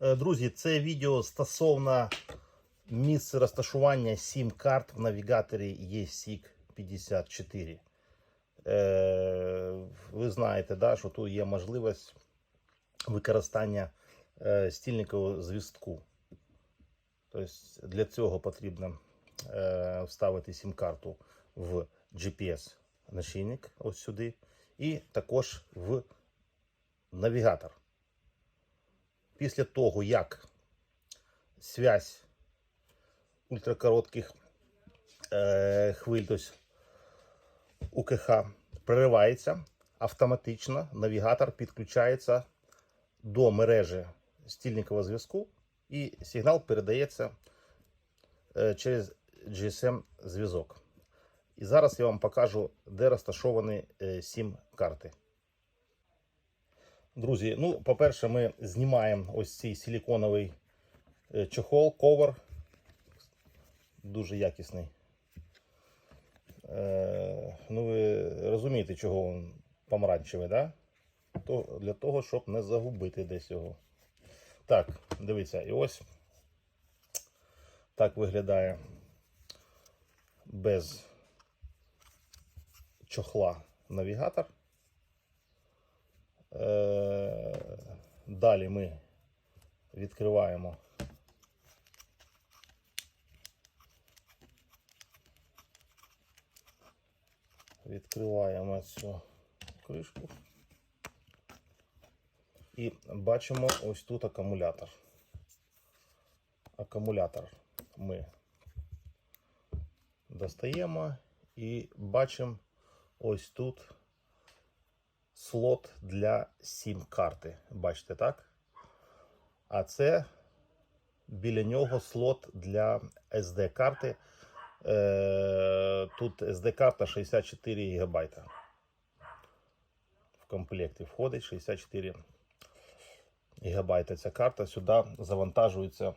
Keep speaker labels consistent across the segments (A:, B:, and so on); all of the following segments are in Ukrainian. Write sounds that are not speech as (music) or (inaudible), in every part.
A: Е, Друзі, це відео стосовно місця розташування сім карт в навігаторі ESIC 54. Е, Ви знаєте, да, що тут є можливість використання е, стільникового зв'язку. Тобто для цього потрібно е, вставити сім-карту в GPS-нашийник ось сюди, і також в навігатор. Після того, як связь ультракоротких е, хвиль, тобто УКХ, переривається, автоматично навігатор підключається до мережі стільникового зв'язку, і сигнал передається е, через GSM-зв'язок. І зараз я вам покажу, де розташовані е, сім карти. Друзі, ну, по-перше, ми знімаємо ось цей силіконовий е, чохол, ковер. Дуже якісний. Е, ну, ви розумієте, чого він помаранчевий, да? То, для того, щоб не загубити десь його. Так, дивіться, і ось так виглядає без чохла навігатор. Е, Далі ми відкриваємо відкриваємо цю кришку і бачимо ось тут акумулятор. Акумулятор ми достаємо і бачимо ось тут слот для сім-карти. Бачите, так? А це біля нього слот для SD-карти. Е, Тут SD-карта 64 ГБ. В комплекті входить 64 ГБ ця карта. Сюди завантажуються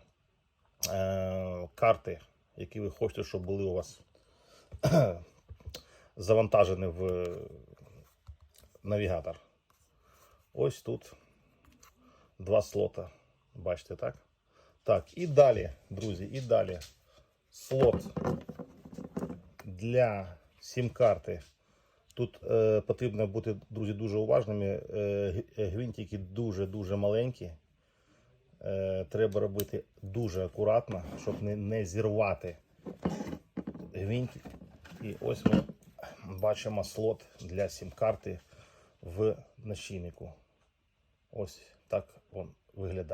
A: е, карти, які ви хочете, щоб були у вас (clears throat) завантажені в навігатор. Ось тут два слота. Бачите, так? Так, і далі, друзі, і далі слот для сім-карти. Тут е, потрібно бути, друзі, дуже уважними. Е, гвинтики дуже-дуже маленькі. Е, треба робити дуже акуратно, щоб не, не зірвати гвинтик. І ось ми бачимо слот для сім-карти в нашийнику. Ось так він виглядає.